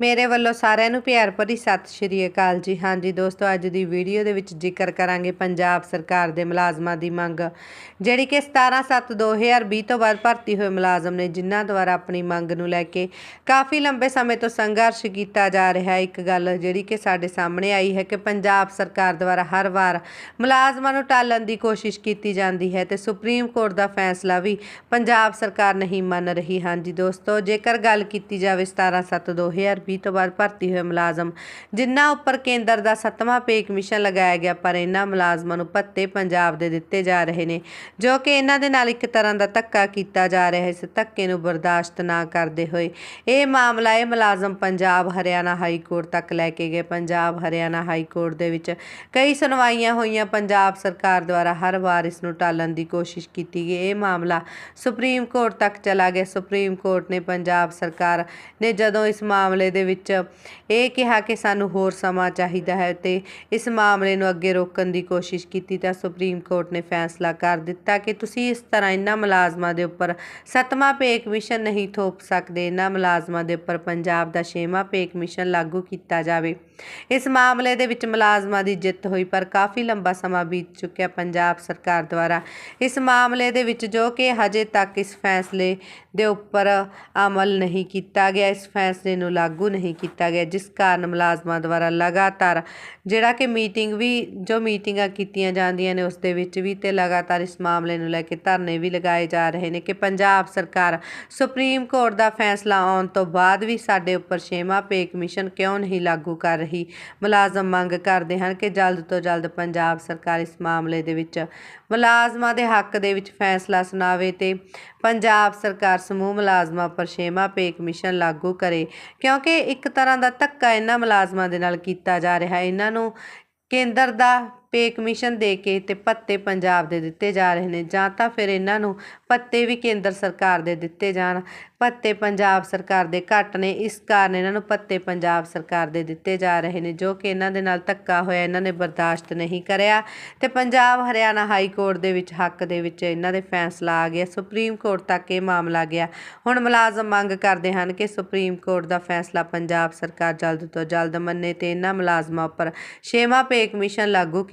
ਮੇਰੇ ਵੱਲੋਂ ਸਾਰਿਆਂ ਨੂੰ ਪਿਆਰ ਭਰੀ ਸਤਿ ਸ਼੍ਰੀ ਅਕਾਲ ਜੀ। ਹਾਂਜੀ ਦੋਸਤੋ, ਅੱਜ ਦੀ ਵੀਡੀਓ ਦੇ ਵਿੱਚ ਜ਼ਿਕਰ ਕਰਾਂਗੇ ਪੰਜਾਬ ਸਰਕਾਰ ਦੇ ਮੁਲਾਜ਼ਮਾਂ ਦੀ ਮੰਗ, ਜਿਹੜੀ ਕਿ 17/7/2020 ਤੋਂ ਬਾਅਦ ਭਰਤੀ ਹੋਏ ਮੁਲਾਜ਼ਮ ਨੇ, ਜਿਨ੍ਹਾਂ ਦੁਆਰਾ ਆਪਣੀ ਮੰਗ ਨੂੰ ਲੈ ਕੇ ਕਾਫੀ ਲੰਬੇ ਸਮੇਂ ਤੋਂ ਸੰਘਰਸ਼ ਕੀਤਾ ਜਾ ਰਿਹਾ ਹੈ। ਇੱਕ ਗੱਲ ਜਿਹੜੀ ਕਿ ਸਾਡੇ ਸਾਹਮਣੇ ਆਈ ਹੈ ਕਿ ਪੰਜਾਬ ਸਰਕਾਰ ਦੁਆਰਾ ਹਰ ਵਾਰ ਮੁਲਾਜ਼ਮਾਂ ਨੂੰ ਟਾਲਣ ਦੀ ਕੋਸ਼ਿਸ਼ ਕੀਤੀ ਜਾਂਦੀ ਹੈ ਤੇ ਸੁਪਰੀਮ ਕੋਰਟ ਦਾ ਫੈਸਲਾ ਵੀ ਪੰਜਾਬ ਸਰਕਾਰ ਨਹੀਂ ਮੰਨ ਰਹੀ। ਹਾਂਜੀ ਦੋਸਤੋ, ਜੇਕਰ ਗੱਲ ਕੀਤੀ ਜਾਵੇ 17/7/2020 ਤੋਂ ਬਾਅਦ ਭਰਤੀ ਹੋਏ ਮੁਲਾਜ਼ਮ। ਜਿਨ੍ਹਾਂ ਉੱਪਰ ਕੇਂਦਰ ਦਾ ਸੱਤਵਾਂ ਪੇ ਕਮਿਸ਼ਨ ਲਗਾਇਆ ਗਿਆ, ਪਰ ਇਹਨਾਂ ਮੁਲਾਜ਼ਮਾਂ ਨੂੰ ਭੱਤੇ ਪੰਜਾਬ ਦੇ ਦਿੱਤੇ ਜਾ ਰਹੇ ਨੇ, ਜੋ ਕਿ ਇਹਨਾਂ ਦੇ ਨਾਲ ਇੱਕ ਤਰ੍ਹਾਂ ਦਾ ਧੱਕਾ ਕੀਤਾ ਜਾ ਰਿਹਾ ਹੈ। ਇਸ ਧੱਕੇ ਨੂੰ ਬਰਦਾਸ਼ਤ ਨਾ ਕਰਦੇ ਹੋਏ ਇਹ ਮਾਮਲਾ ਇਹ ਮੁਲਾਜ਼ਮ ਪੰਜਾਬ ਹਰਿਆਣਾ ਹਾਈ ਕੋਰਟ ਤੱਕ ਲੈ ਕੇ ਗਏ। ਪੰਜਾਬ ਹਰਿਆਣਾ ਹਾਈ ਕੋਰਟ ਦੇ ਵਿੱਚ ਕਈ ਸੁਣਵਾਈਆਂ ਹੋਈਆਂ। ਪੰਜਾਬ ਸਰਕਾਰ ਦੁਆਰਾ ਹਰ ਵਾਰ ਇਸ ਨੂੰ ਟਾਲਣ ਦੀ ਕੋਸ਼ਿਸ਼ ਕੀਤੀ ਗਈ। ਇਹ ਮਾਮਲਾ ਸੁਪਰੀਮ ਕੋਰਟ ਤੱਕ ਚਲਾ ਗਿਆ। ਸੁਪਰੀਮ ਕੋਰਟ ਨੇ ਪੰਜਾਬ ਸਰਕਾਰ ਨੇ ਜਦੋਂ ਇਸ ਮਾਮਲੇ ਦੇ ਵਿੱਚ ਇਹ ਕਿਹਾ ਕਿ ਸਾਨੂੰ ਹੋਰ ਸਮਾਂ ਚਾਹੀਦਾ ਹੈ ਤੇ ਇਸ ਮਾਮਲੇ ਨੂੰ ਅੱਗੇ ਰੋਕਣ ਦੀ ਕੋਸ਼ਿਸ਼ ਕੀਤੀ ਤਾਂ ਸੁਪਰੀਮ ਕੋਰਟ ਨੇ ਫੈਸਲਾ ਕਰ ਦਿੱਤਾ ਕਿ ਤੁਸੀਂ ਇਸ ਤਰ੍ਹਾਂ ਇਹਨਾਂ ਮੁਲਾਜ਼ਮਾਂ ਦੇ ਉੱਪਰ ਸੱਤਵਾਂ ਪੇ ਕਮਿਸ਼ਨ ਨਹੀਂ ਥੋਪ ਸਕਦੇ, ਇਹਨਾਂ ਮੁਲਾਜ਼ਮਾਂ ਦੇ ਉੱਪਰ ਪੰਜਾਬ ਦਾ ਛੇਵਾਂ ਪੇ ਕਮਿਸ਼ਨ ਲਾਗੂ ਕੀਤਾ ਜਾਵੇ। ਇਸ ਮਾਮਲੇ ਦੇ ਵਿੱਚ ਮੁਲਾਜ਼ਮਾਂ ਦੀ ਜਿੱਤ ਹੋਈ, ਪਰ ਕਾਫੀ ਲੰਬਾ ਸਮਾਂ ਬੀਤ ਚੁੱਕਿਆ ਪੰਜਾਬ ਸਰਕਾਰ ਦੁਆਰਾ। ਇਸ ਮਾਮਲੇ ਦੇ ਵਿੱਚ ਜੋ ਕਿ ਹਜੇ ਤੱਕ ਇਸ ਫੈਸਲੇ ਦੇ ਉੱਪਰ ਅਮਲ ਨਹੀਂ ਕੀਤਾ ਗਿਆ, ਇਸ ਫੈਸਲੇ ਨੂੰ ਲਾਗੂ ਨਹੀਂ ਕੀਤਾ ਗਿਆ, ਜਿਸ ਕਾਰਨ ਮੁਲਾਜ਼ਮਾਂ ਦੁਆਰਾ ਲਗਾਤਾਰ ਜਿਹੜਾ ਕਿ ਮੀਟਿੰਗ ਵੀ, ਜੋ ਮੀਟਿੰਗਾਂ ਕੀਤੀਆਂ ਜਾਂਦੀਆਂ ਨੇ, ਉਸ ਦੇ ਵਿੱਚ ਵੀ ਤੇ ਲਗਾਤਾਰ ਇਸ ਮਾਮਲੇ ਨੂੰ ਲੈ ਕੇ ਧਰਨੇ ਵੀ ਲਗਾਏ ਜਾ ਰਹੇ ਨੇ ਕਿ ਪੰਜਾਬ ਸਰਕਾਰ ਸੁਪਰੀਮ ਕੋਰਟ ਦਾ ਫੈਸਲਾ ਆਉਣ ਤੋਂ ਬਾਅਦ ਵੀ ਸਾਡੇ ਉੱਪਰ ਛੇਵਾਂ ਪੇ ਕਮਿਸ਼ਨ ਕਿਉਂ ਨਹੀਂ ਲਾਗੂ ਕਰ ਰਹੀ? ਮੁਲਾਜ਼ਮ ਮੰਗ ਕਰਦੇ ਹਨ ਕਿ ਜਲਦ ਤੋਂ ਜਲਦ ਪੰਜਾਬ ਸਰਕਾਰ ਇਸ ਮਾਮਲੇ ਦੇ ਵਿੱਚ ਮੁਲਾਜ਼ਮਾਂ ਦੇ ਹੱਕ ਦੇ ਵਿੱਚ ਫੈਸਲਾ ਸੁਣਾਵੇ ਤੇ ਪੰਜਾਬ ਸਰਕਾਰ ਸਮੂਹ ਮੁਲਾਜ਼ਮਾਂ ਪਰ ਛੇਵਾਂ ਪੇ ਕਮਿਸ਼ਨ ਲਾਗੂ ਕਰੇ, ਕਿਉਂਕਿ ਇੱਕ ਤਰ੍ਹਾਂ ਦਾ ਧੱਕਾ ਇਹਨਾਂ ਮੁਲਾਜ਼ਮਾਂ ਦੇ ਨਾਲ ਕੀਤਾ ਜਾ ਰਿਹਾ ਹੈ। ਇਹਨਾਂ ਨੂੰ ਕੇਂਦਰ ਦਾ ਪੇ ਕਮਿਸ਼ਨ ਦੇ ਕੇ ਤੇ ਪੱਤੇ ਪੰਜਾਬ ਦੇ ਦਿੱਤੇ ਜਾ ਰਹੇ ਨੇ। ਜਾਂ ਤਾਂ ਫਿਰ ਇਹਨਾਂ ਨੂੰ ਪੱਤੇ ਵੀ ਕੇਂਦਰ ਸਰਕਾਰ ਦੇ ਦਿੱਤੇ ਜਾਣ। ਪੱਤੇ ਪੰਜਾਬ ਸਰਕਾਰ ਦੇ ਘੱਟ ਨੇ, ਇਸ ਕਾਰਨ ਇਹਨਾਂ ਨੂੰ ਪੱਤੇ ਪੰਜਾਬ ਸਰਕਾਰ ਦੇ ਦਿੱਤੇ ਜਾ ਰਹੇ ਨੇ, ਜੋ ਕਿ ਇਹਨਾਂ ਦੇ ਨਾਲ ਧੱਕਾ ਹੋਇਆ, ਇਹਨਾਂ ਨੇ ਬਰਦਾਸ਼ਤ ਨਹੀਂ ਕਰਿਆ। ਤੇ ਪੰਜਾਬ ਹਰਿਆਣਾ ਹਾਈ ਕੋਰਟ ਦੇ ਵਿੱਚ, ਹੱਕ ਦੇ ਵਿੱਚ ਇਹਨਾਂ ਦੇ ਫੈਸਲਾ ਆ ਗਿਆ। ਸੁਪਰੀਮ ਕੋਰਟ ਤੱਕ ਇਹ ਮਾਮਲਾ ਗਿਆ। ਹੁਣ ਮੁਲਾਜ਼ਮ ਮੰਗ ਕਰਦੇ ਹਨ ਕਿ ਸੁਪਰੀਮ ਕੋਰਟ ਦਾ ਫੈਸਲਾ ਪੰਜਾਬ ਸਰਕਾਰ ਜਲਦ ਤੋਂ ਜਲਦ ਮੰਨੇ ਤੇ ਇਹਨਾਂ ਮੁਲਾਜ਼ਮਾਂ ਉੱਪਰ ਛੇਵਾਂ ਪੇ ਕਮਿਸ਼ਨ ਲਾਗੂ